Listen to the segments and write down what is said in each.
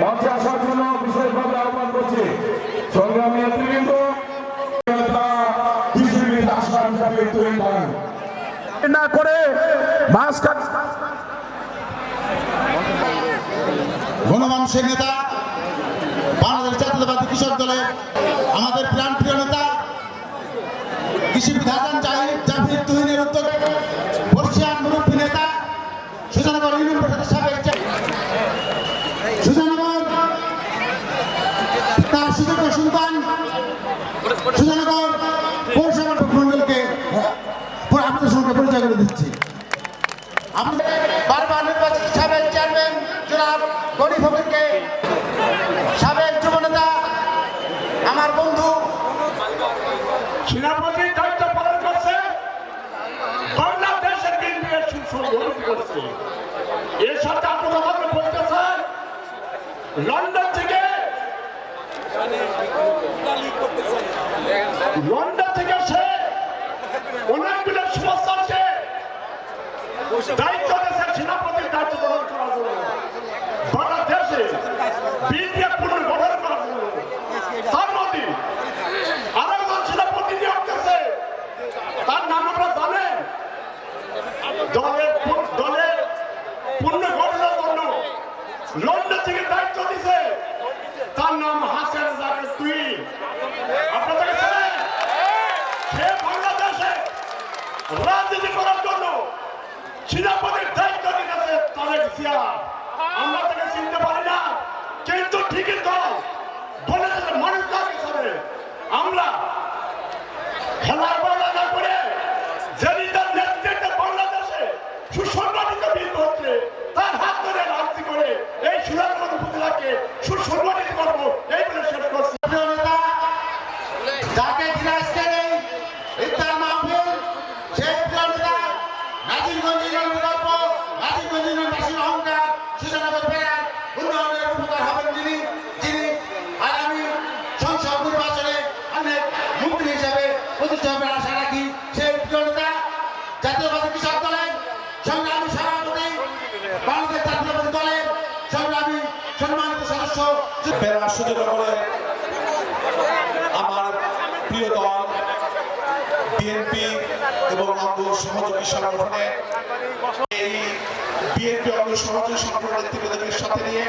মঞ্চে আসার জন্য বিশেষভাবে আহ্বান করছি। সংগ্রামী নেতৃবৃন্দ না করে মাস গণমানুষের নেতা বাংলাদেশ জাতীয়তাবাদী কৃষক দলের আমাদের প্রাণপ্রিয় নেতা কৃষি বিধান জাহিদ জাফির তুহিনের উদ্যোগে বর্ষিয়ান মুরব্বী নেতা সুজানগর ইউনিয়ন পরিষদের সাবেক চে- সুজানগর তার সুযোগ্য সন্তান মন্ডলকে আপনাদের সঙ্গে দিচ্ছি। বারবার চেয়ারম্যান যুবনেতা আমার বন্ধু পালন করছে এর সাথে আপনারা আমাকে বলতেছেন লন্ডন থেকে লন্ডন থেকে সে অনেকগুলো সমস্যাকে দায়িত্ব দিয়েছে সেনাপতির দায়িত্ব গ্রহণ করার জন্য। বাংলাদেশে বিএনপি পূর্ণ গঠন করার জন্য। তার মধ্যে আরেকজন সেনাপতি নিয়োগ করছে তার নাম আপনারা জানেন? দলের দলের পূর্ণ গঠনের জন্য লন্ডন থেকে দায়িত্ব দিছে তার নাম হাসেন জাকের তুই আপনারা তাকে চেনেন? সে বাংলাদেশে রাজনীতি করার জন্য সেনাপতির দায়িত্ব নিয়েছে তারেক আমরা তাকে চিনতে পারি না। কিন্তু ঠিকই তো বলে মানুষ আমরা খেলার বলা না করে যিনি তার নেতৃত্বে বাংলাদেশে সুসংগঠিত বৃন্দ হচ্ছে তার হাত ধরে রাজনীতি করে এই সুরাজগঞ্জ উপজেলাকে সুসংগঠিত করব এই বলে শেষ করছি প্রিয় নেতা যাকে দিনাজপুরের এই ইফতার মাহফিল সেই প্রিয় নেতা নাজিরগঞ্জ ইউনিয়নের গল্প নাজিরগঞ্জ ইউনিয়নবাসীর অহংকার সুজানগর বেড়ার উন্নয়নের উপকার হবেন যিনি যিনি আগামী সংসদ নির্বাচনে অনেক মন্ত্রী হিসাবে প্রতিষ্ঠা হবে আশা রাখি। সেই প্রিয় জাতীয়বাদী কৃষক দলের সংগ্রামী সভাপতি, বাংলাদেশ জাতীয়বাদী দলের সংগ্রামী সম্মানিত সদস্য। সুযোগ করে আমার প্রিয় দল বিএনপি এবং অঙ্গ সহযোগী সংগঠনে এই বিএনপি অঙ্গ সহযোগী সংগঠনের নেতৃবৃন্দদের সাথে নিয়ে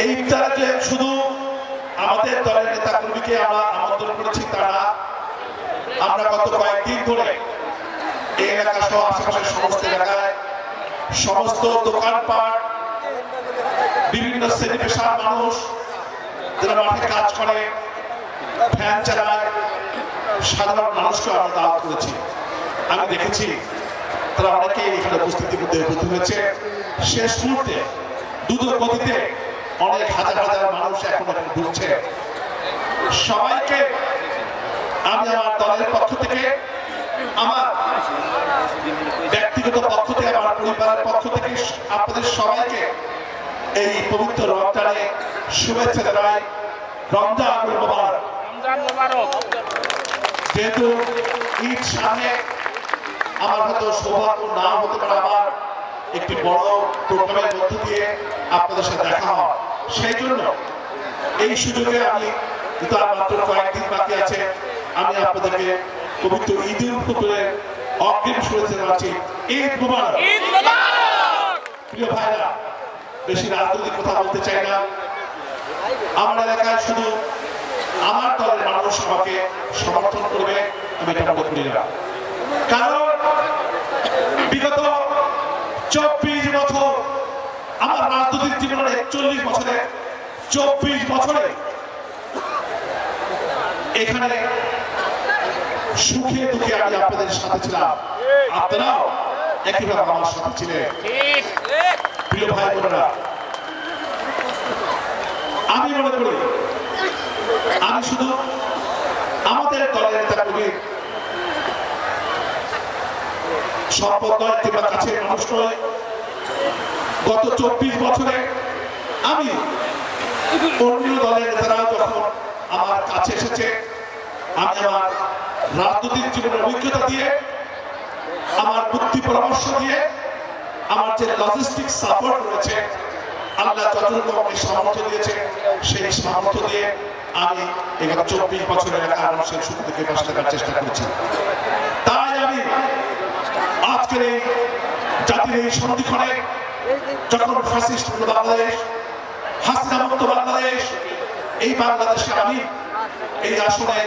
এই ইফতারে যে শুধু আমাদের দলের নেতা কর্মীকে আমরা আমন্ত্রণ করেছি তারা আমরা গত কয়েকদিন ধরে এই এলাকা সহ আশেপাশের সমস্ত এলাকায় সমস্ত দোকানপাট, বিভিন্ন শ্রেণি পেশার মানুষ যারা মাঠে কাজ করে, ফ্যান চালায়, সাধারণ মানুষকে আমরা দাওয়াত করেছি। আমি দেখেছি তারা অনেকেই এখানে উপস্থিতির মধ্যে উপস্থিত হয়েছে। শেষ মুহূর্তে দ্রুত গতিতে অনেক হাজার হাজার মানুষ এখন ঢুকছে। সবাইকে আমি আমার দলের পক্ষ থেকে আমার ব্যক্তিগত পক্ষ থেকে আমার পরিবারের পক্ষ থেকে আপনাদের সবাইকে এই পবিত্র রমজানে শুভেচ্ছা জানাই। রমজান মোবারক। যেহেতু ঈদ সামনে আমার হয়তো সৌভাগ্য না হতে পারে আমার একটি বড় প্রোগ্রামের মধ্য দিয়ে আপনাদের সাথে দেখা হয় সেই জন্য এই সুযোগে আমি আর মাত্র কয়েকদিন বাকি আছে। আমি আপনাদেরকে পবিত্র ঈদের উপরে অগ্রিম শুভেচ্ছা জানাচ্ছি। ঈদ মুবারক! প্রিয় ভাইরা বেশি রাজনৈতিক কথা বলতে চাই না। আমার এলাকায় শুধু আমার দলের মানুষ আমাকে সমর্থন করবে আমি এটা মনে করি না। কারণ বিগত চব্বিশ আমার রাজনৈতিক জীবনের একচল্লিশ বছরে, চব্বিশ বছরে এখানে সুখে দুঃখে আমি আপনাদের সাথে ছিলাম। আপনারাও একইভাবে আমার সাথে ছিলেন। প্রিয় ভাই বোনেরা, আমি মনে করি, আমি শুধু আমাদের দলের নেতা কর্মীর সম্পদ নয় কিংবা কাছের মানুষ নয় গত চব্বিশ বছরে আমি অন্য দলের নেতারা যখন আমার কাছে এসেছে, আমি আমার রাজনৈতিক জীবনের অভিজ্ঞতা দিয়ে, আমার বুদ্ধি পরামর্শ দিয়ে, আমার যে লজিস্টিক সাপোর্ট রয়েছে, আল্লাহ যতটুকু সামর্থ্য দিয়েছে, সেই সামর্থ্য দিয়ে আমি এখানে চব্বিশ বছরের এলাকার মানুষের সুখ থেকে পাশে থাকার চেষ্টা করছি। তাই আমি আজকের এই জাতির এই সন্ধিক্ষণে যখন ফ্যাসিস্ট বাংলাদেশ, হাসিনা মুক্ত বাংলাদেশ, এই বাংলাদেশে আমি এই আসনে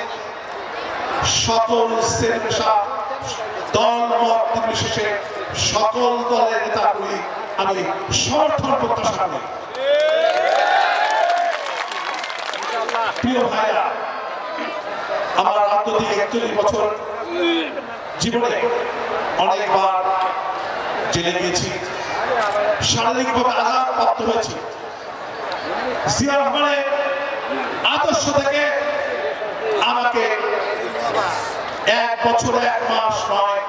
সকল শ্রেণি দল, মত নির্বিশেষে সকল দলের নেতাগুলি আমি সমর্থন প্রত্যাশা করি। প্রিয় ভাইরা, আমার রাজনৈতিক একচল্লিশ বছর জীবনে অনেকবার জেলে গিয়েছি। শারীরিকভাবে আঘাত প্রাপ্ত হয়েছি। জিয়া রহমানের আদর্শ থেকে আমাকে এক বছর, এক মাস নয়,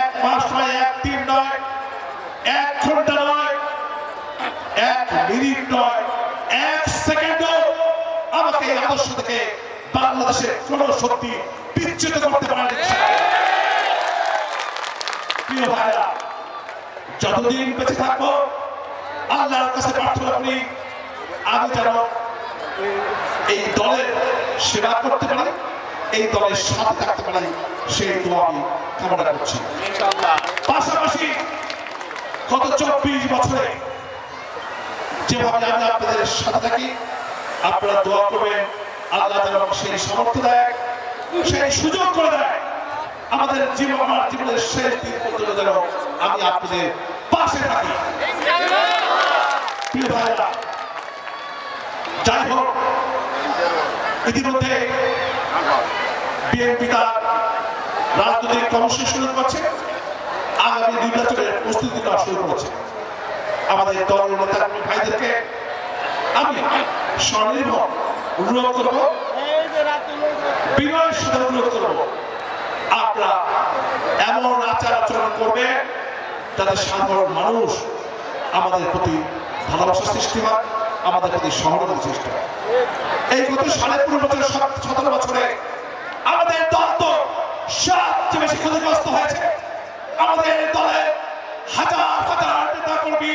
এক মাস নয়, এক দিন নয়, এক ঘণ্টা নয়, এক মিনিট নয়, এক সেকেন্ডও আমাকে এই আদর্শ থেকে বাংলাদেশের কোন শক্তি বিচ্যুত করতে পারে প্রিয় ভাইরা যতদিন বেঁচে থাকব আল্লাহর কাছে প্রার্থনা করি আমি যেন এই দলের সেবা করতে পারি এই দলের সাথে থাকতে পারি সেই দোয়া আমি কামনা করছি। পাশাপাশি গত চব্বিশ বছরে যেভাবে আমি আপনাদের সাথে থাকি আপনারা দোয়া করবেন আল্লাহ যেন সেই সামর্থ্য দেয় সেই সুযোগ করে দেয় আমাদের জীবন আমার জীবনের শেষ দিন পর্যন্ত যেন আমি আপনাদের পাশে ভাইরা যাই হোক, ইতিমধ্যে বিএনপি তার রাজনৈতিক কর্মসূচি শুরু করছে। আগামী নির্বাচনের প্রস্তুতি নেওয়া শুরু করেছে। আমাদের দলের নেতা ভাইদেরকে আমি স্বনির্ভর অনুরোধ করব বিনয়ের সাথে অনুরোধ করব, আপনারা এমন আচার আচরণ করবে যাতে সাধারণ মানুষ, আমাদের প্রতি ভালোবাসা সৃষ্টি হয়, আমাদের প্রতি সহযোগিতা সৃষ্টি হয়। এই গত সাড়ে পনেরো বছর সতেরো বছরে আমাদের দল তো সবচেয়ে বেশি ক্ষতিগ্রস্ত হয়েছে। আমাদের দলে হাজার হাজার নেতা কর্মী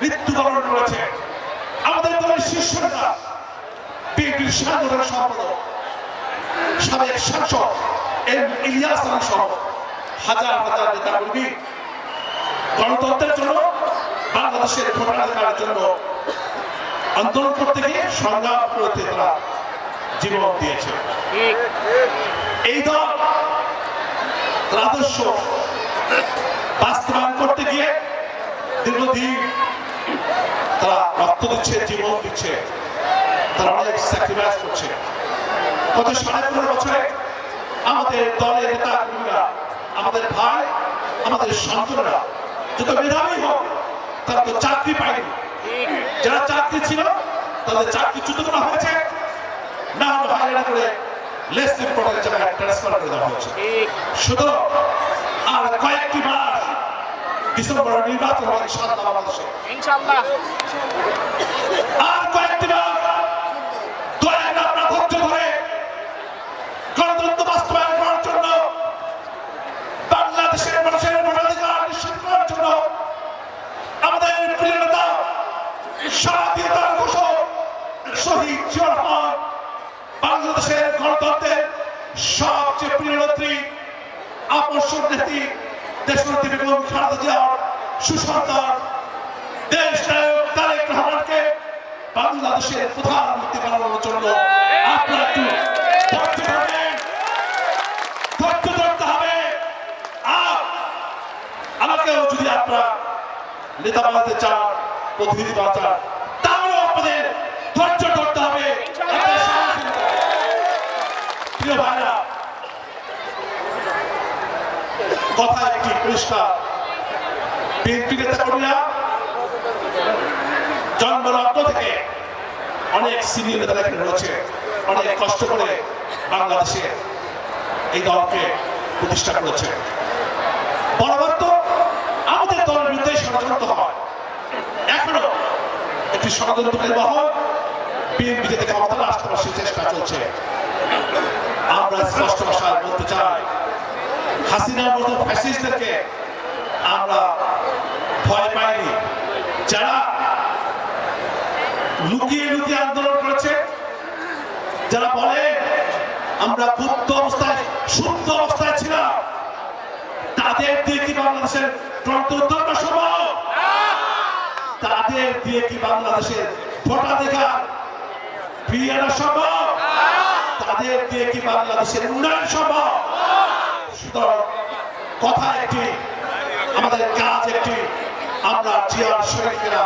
মৃত্যুবরণ করেছে। আমাদের দলের শীর্ষ নেতা বিএনপির সাধারণ সম্পাদক, সাবেক সাংসদ এম ইলিয়াস সহ হাজার হাজার নেতা কর্মী গণতন্ত্রের জন্য, বাংলাদেশের ভোটাধিকারের জন্য আন্দোলন করতে গিয়ে সংগ্রাম করতে তারা জীবন দিয়েছে। এই দল আদর্শ বাস্তবায়ন করতে গিয়ে দীর্ঘদিন তারা রক্ত দিচ্ছে, জীবন দিচ্ছে, তারা অনেক স্যাক্রিফাইস করছে। গত সাড়ে পনেরো বছরে আমাদের দলের নেতা কর্মীরা আমাদের ভাই, আমাদের সন্তানরা যত মেধাবী হোক তারা তো চাকরি পায়নি যারা চাকরি ছিল তাদের চাকরি চ্যুত করা হয়েছে। না হলে হাইরানা করে লেস ইম্পর্টেন্ট জায়গায় ট্রান্সফার করে দেওয়া হয়েছে। শুধু আর কয়েকটি মাস ডিসেম্বর নির্বাচন হবে ইনশাআল্লাহ বাংলাদেশে। ইনশাআল্লাহ। আর কয়েকটি মাস দয়া করে আপনারা ধৈর্য ধরে গণতন্ত্র বাস্তবায়ন করার জন্য বাংলাদেশের মানুষের ভোটাধিকার নিশ্চিত করার জন্য আমাদের প্রিয় নেতা স্বাধীনতার ঘোষক শহীদ জিয়া রহমান বাংলাদেশের গণতন্ত্রের সবচেয়ে প্রিয় নেত্রী আপসর নেত্রী দেশনেত্রী বেগম খালেদা জিয়ার সুসন্তান দেশ নায়ক তারেক রহমানকে বাংলাদেশের প্রধানমন্ত্রী বানানোর জন্য আপনারা একটু হবে। আমাকেও যদি আপনারা নেতা বানাতে চান, প্রতিনিধি বানাতে চান তাহলেও আপনাদের ধৈর্য ধরতে হবে আপনাদের সাহস নিতে হবে। প্রিয় ভাইরা কথা একটি পরিষ্কার বিএনপি নেতা কর্মীরা, জন্মলগ্ন থেকে অনেক সিনিয়র নেতারা এখানে রয়েছে। অনেক কষ্ট করে বাংলাদেশে এই দলকে প্রতিষ্ঠা করেছে। বরাবর তো আমাদের দলের বিরুদ্ধে ষড়যন্ত্র হয়। এখনও একটি ষড়যন্ত্রকারী মহল বিএনপি থেকে ক্ষমতা সেই চেষ্টা চলছে। আমরা স্পষ্ট ভাষায় বলতে চাই হাসিনার মতো ফ্যাসিস্টদেরকে আমরা ভয় পাইনি। যারা লুকিয়ে লুকিয়ে আন্দোলন করেছে, যারা বলে, আমরা গুপ্ত অবস্থায়, সুপ্ত অবস্থায় ছিলাম। তাদের দিয়ে কি বাংলাদেশের উদ্ধার সম্ভব? তাদের দিয়ে কি বাংলাদেশের ভোটাধিকার ফিরিয়ে আনা সম্ভব? তাদের দিয়ে কি বাংলাদেশের উন্নয়ন সম্ভব? সুতরাং কথা একটি, আমাদের কাজ একটি। আমরা জিয়ার সৈনিকেরা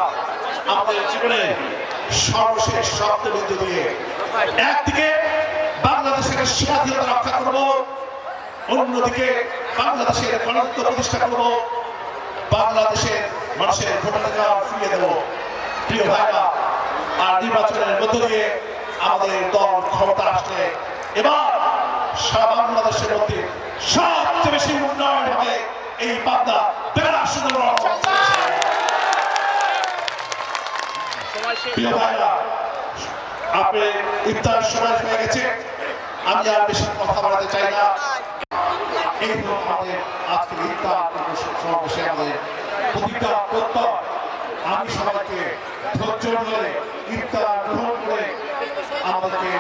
আমাদের জীবনে সর্বশেষ শব্দবিন্দু দিয়ে একদিকে বাংলাদেশের স্বাধীনতা রক্ষা করব, অন্যদিকে বাংলাদেশের গণতন্ত্র প্রতিষ্ঠা করব, বাংলাদেশের মানুষের ভোটাধিকার ফিরিয়ে দেব। প্রিয় ভাইরা, আর নির্বাচনের মধ্য দিয়ে আমাদের দল ক্ষমতা আসলে। এবার সারা বাংলাদেশের মধ্যে সবচেয়ে বেশি উন্নয়ন হবে এই পাবনা বেড়া সুন্দর প্রিয় ভাইরা, আপনি ইফতার সময় হয়ে গেছে। আমি আর বেশি কথা বলাতে চাই না। এই আমাদের আজকে ইফতার সমাবেশে আমাদের প্রতিজ্ঞা প্রত্যয়। আমি সবাইকে ধৈর্য ধরে ইফতার গ্রহণ করে আমাদেরকে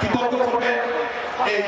কৃতজ্ঞ করবে এই